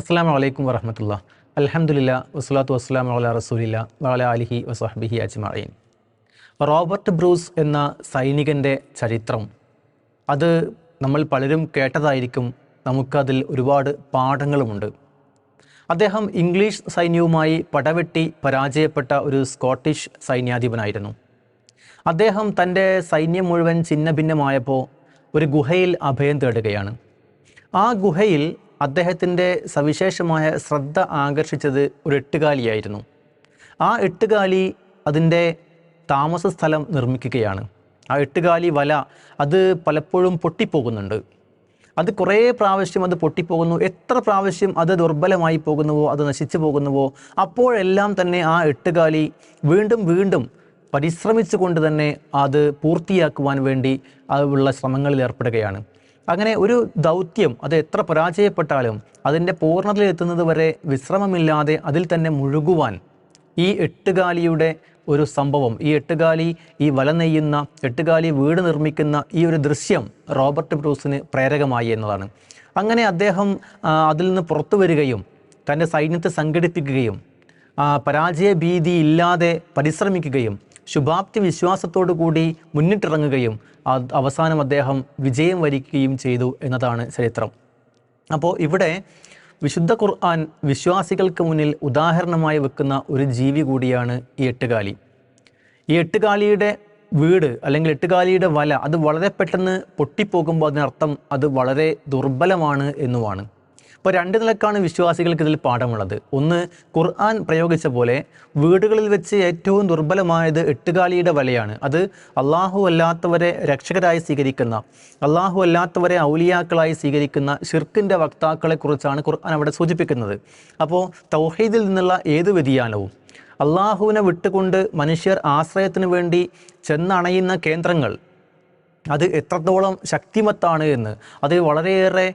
അസ്സാം വലൈക്കും വരഹമത്തുള്ള അലഹമുല്ല വസ്ലാത്തു വസ്സലാം അല റസൂലില്ല വല അലിഹി വസ്ഹബിഹി അജ്മീൻ റോബർട്ട് ബ്രൂസ് എന്ന സൈനികന്റെ ചരിത്രം അത് നമ്മൾ പലരും കേട്ടതായിരിക്കും നമുക്കതിൽ ഒരുപാട് പാഠങ്ങളുമുണ്ട്. അദ്ദേഹം ഇംഗ്ലീഷ് സൈന്യവുമായി പടവെട്ടി പരാജയപ്പെട്ട ഒരു സ്കോട്ടിഷ് സൈന്യാധിപനായിരുന്നു. അദ്ദേഹം തന്റെ സൈന്യം മുഴുവൻ ഛിന്നഭിന്നമായപ്പോൾ ഒരു ഗുഹയിൽ അഭയം തേടുകയാണ്. ആ ഗുഹയിൽ അദ്ദേഹത്തിന്റെ സവിശേഷമായ ശ്രദ്ധ ആകർഷിച്ചത് ഒരു എട്ടുകാലിയായിരുന്നു. ആ എട്ടുകാലി അതിന്റെ താമസ സ്ഥലം നിർമ്മിക്കുകയാണ്. ആ എട്ടുകാലി വല അത് പലപ്പോഴും പൊട്ടിപ്പോകുന്നുണ്ട്. അത് കുറേ പ്രാവശ്യം അത് പൊട്ടിപ്പോകുന്നു. എത്ര പ്രാവശ്യം അത് ദുർബലമായി പോകുന്നുവോ അത് നശിച്ചു പോകുന്നുവോ അപ്പോഴെല്ലാം തന്നെ ആ എട്ടുകാലി വീണ്ടും വീണ്ടും പരിശ്രമിച്ചുകൊണ്ട് തന്നെ അത് പൂർത്തിയാക്കുവാൻ വേണ്ടി ഉള്ള ശ്രമങ്ങളിൽ ഏർപ്പെടുകയാണ്. അങ്ങനെ ഒരു ദൗത്യം അത് എത്ര പരാജയപ്പെട്ടാലും അതിന്റെ പൂർണതയിലെത്തുന്നത് വരെ വിശ്രമമില്ലാതെ അതിൽ തന്നെ മുഴുകുവാൻ ഈ എട്ടുകാലിയുടെ ഒരു സംഭവം ഈ എട്ടുകാലി ഈ വല നെയ്യുന്ന എട്ടുകാലി വീട് നിർമ്മിക്കുന്ന ഈ ഒരു ദൃശ്യം റോബർട്ട് ബ്രൂസിന് പ്രേരകമായി എന്നതാണ്. അങ്ങനെ അദ്ദേഹം അതിൽ നിന്ന് പുറത്തു വരികയും തന്റെ സൈന്യത്തെ സംഘടിപ്പിക്കുകയും പരാജയ ഭീതി ഇല്ലാതെ പരിശ്രമിക്കുകയും ശുഭാപ്തി വിശ്വാസത്തോടു കൂടി മുന്നിട്ടിറങ്ങുകയും അവസാനം അദ്ദേഹം വിജയം വരിക്കുകയും ചെയ്തു എന്നതാണ് ചരിത്രം. അപ്പോൾ ഇവിടെ വിശുദ്ധ ഖുർആൻ വിശ്വാസികൾക്ക് മുന്നിൽ ഉദാഹരണമായി വെക്കുന്ന ഒരു ജീവി കൂടിയാണ് ഈ എട്ടുകാലി. ഈ എട്ടുകാലിയുടെ വീട് അല്ലെങ്കിൽ എട്ടുകാലിയുടെ വല അത് വളരെ പെട്ടെന്ന് പൊട്ടിപ്പോകുമ്പോൾ അതിനർത്ഥം അത് വളരെ ദുർബലമാണ് എന്നുമാണ്. ഇപ്പോൾ രണ്ട് നിലക്കാണ് വിശ്വാസികൾക്ക് ഇതിൽ പാഠമുള്ളത്. ഒന്ന് ഖുർആൻ പ്രയോഗിച്ച പോലെ വീടുകളിൽ വെച്ച് ഏറ്റവും ദുർബലമായത് എട്ടുകാലിയുടെ വലയാണ്. അത് അള്ളാഹു അല്ലാത്തവരെ രക്ഷകരായി സ്വീകരിക്കുന്ന അള്ളാഹു അല്ലാത്തവരെ ഔലിയാക്കളായി സ്വീകരിക്കുന്ന ഷിർക്കിന്റെ വക്താക്കളെക്കുറിച്ചാണ് ഖുർആൻ അവിടെ സൂചിപ്പിക്കുന്നത്. അപ്പോൾ തൗഹീദിൽ നിന്നുള്ള ഏത് വ്യതിയാനവും അള്ളാഹുവിനെ വിട്ടുകൊണ്ട് മനുഷ്യർ ആശ്രയത്തിന് വേണ്ടി ചെന്നണയുന്ന കേന്ദ്രങ്ങൾ അത് എത്രത്തോളം ശക്തിമത്താണ് എന്ന് അത് വളരെയേറെ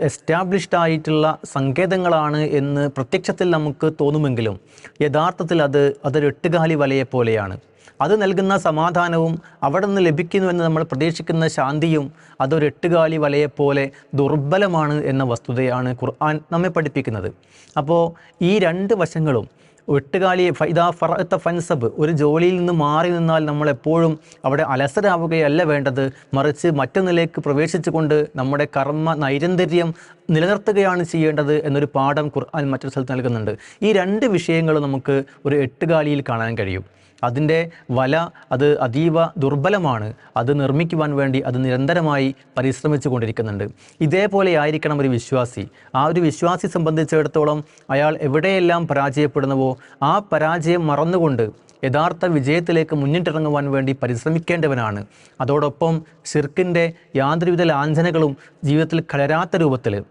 എസ്റ്റാബ്ലിഷ്ഡ് ആയിട്ടുള്ള സങ്കേതങ്ങളാണ് എന്ന് പ്രത്യക്ഷത്തിൽ നമുക്ക് തോന്നുമെങ്കിലും യഥാർത്ഥത്തിൽ അത് അതൊരു എട്ടുകാലി വലയെ പോലെയാണ് അത് നൽകുന്ന സമാധാനവും അവിടെ നിന്ന് ലഭിക്കുന്നുവെന്ന് നമ്മൾ പ്രതീക്ഷിക്കുന്ന ശാന്തിയും അതൊരു എട്ടുകാലി വലയെപ്പോലെ ദുർബലമാണ് എന്ന വസ്തുതയാണ് ഖുർആൻ നമ്മെ പഠിപ്പിക്കുന്നത്. അപ്പോൾ ഈ രണ്ട് വശങ്ങളും എട്ടുകാലി ഫൈദാ ഫറത്ത ഫൻസബ് ഒരു ജോലിയിൽ നിന്ന് മാറി നിന്നാൽ നമ്മൾ എപ്പോഴും അവിടെ അലസരാവുകയല്ല വേണ്ടത്. മറിച്ച് മറ്റൊന്നിലേക്ക് പ്രവേശിച്ചുകൊണ്ട് നമ്മുടെ കർമ്മ നൈരന്തര്യം നിലനിർത്തുകയാണ് ചെയ്യേണ്ടത് എന്നൊരു പാഠം ഖുർആൻ മറ്റൊരു സ്ഥലത്ത് നൽകുന്നുണ്ട്. ഈ രണ്ട് വിഷയങ്ങളും നമുക്ക് ഒരു എട്ടുകാലിയിൽ കാണാൻ കഴിയും. അതിന്റെ വല അത് അതീവ ദുർബലമാണ്. അത് നിർമ്മിക്കുവാൻ വേണ്ടി അത് നിരന്തരമായി പരിശ്രമിച്ചു കൊണ്ടിരിക്കുന്നുണ്ട്. ഇതേപോലെ ആയിരിക്കണം ഒരു വിശ്വാസി. ആ ഒരു വിശ്വാസി സംബന്ധിച്ചിടത്തോളം അയാൾ എവിടെയെല്ലാം പരാജയപ്പെടുന്നുവോ ആ പരാജയം മറന്നുകൊണ്ട് യഥാർത്ഥ വിജയത്തിലേക്ക് മുന്നിട്ടിറങ്ങുവാൻ വേണ്ടി പരിശ്രമിക്കേണ്ടവനാണ്. അതോടൊപ്പം ഷിർക്കിന്റെ യാതൊരുവിധ ലാഞ്ചനകളും ജീവിതത്തിൽ കലരാത്ത രൂപത്തിൽ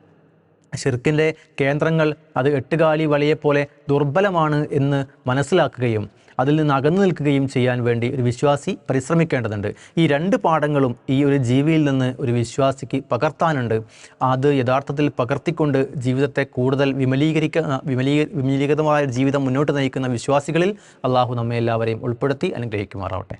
ഷിർക്കിന്റെ കേന്ദ്രങ്ങൾ അത് എട്ടുകാലി വലയെപ്പോലെ ദുർബലമാണ് എന്ന് മനസ്സിലാക്കുകയും അതിൽ നിന്ന് അകന്നു നിൽക്കുകയും ചെയ്യാൻ വേണ്ടി ഒരു വിശ്വാസി പരിശ്രമിക്കേണ്ടതുണ്ട്. ഈ രണ്ട് പാഠങ്ങളും ഈ ഒരു ജീവിയിൽ നിന്ന് ഒരു വിശ്വാസിക്ക് പകർത്താനുണ്ട്. അത് യഥാർത്ഥത്തിൽ പകർത്തിക്കൊണ്ട് ജീവിതത്തെ കൂടുതൽ വിമലീകരിക്കുന്ന വിമലീ വിമലീകൃതമായ ജീവിതം മുന്നോട്ട് നയിക്കുന്ന വിശ്വാസികളിൽ അള്ളാഹു നമ്മെ എല്ലാവരെയും ഉൾപ്പെടുത്തി അനുഗ്രഹിക്കുമാറാവട്ടെ.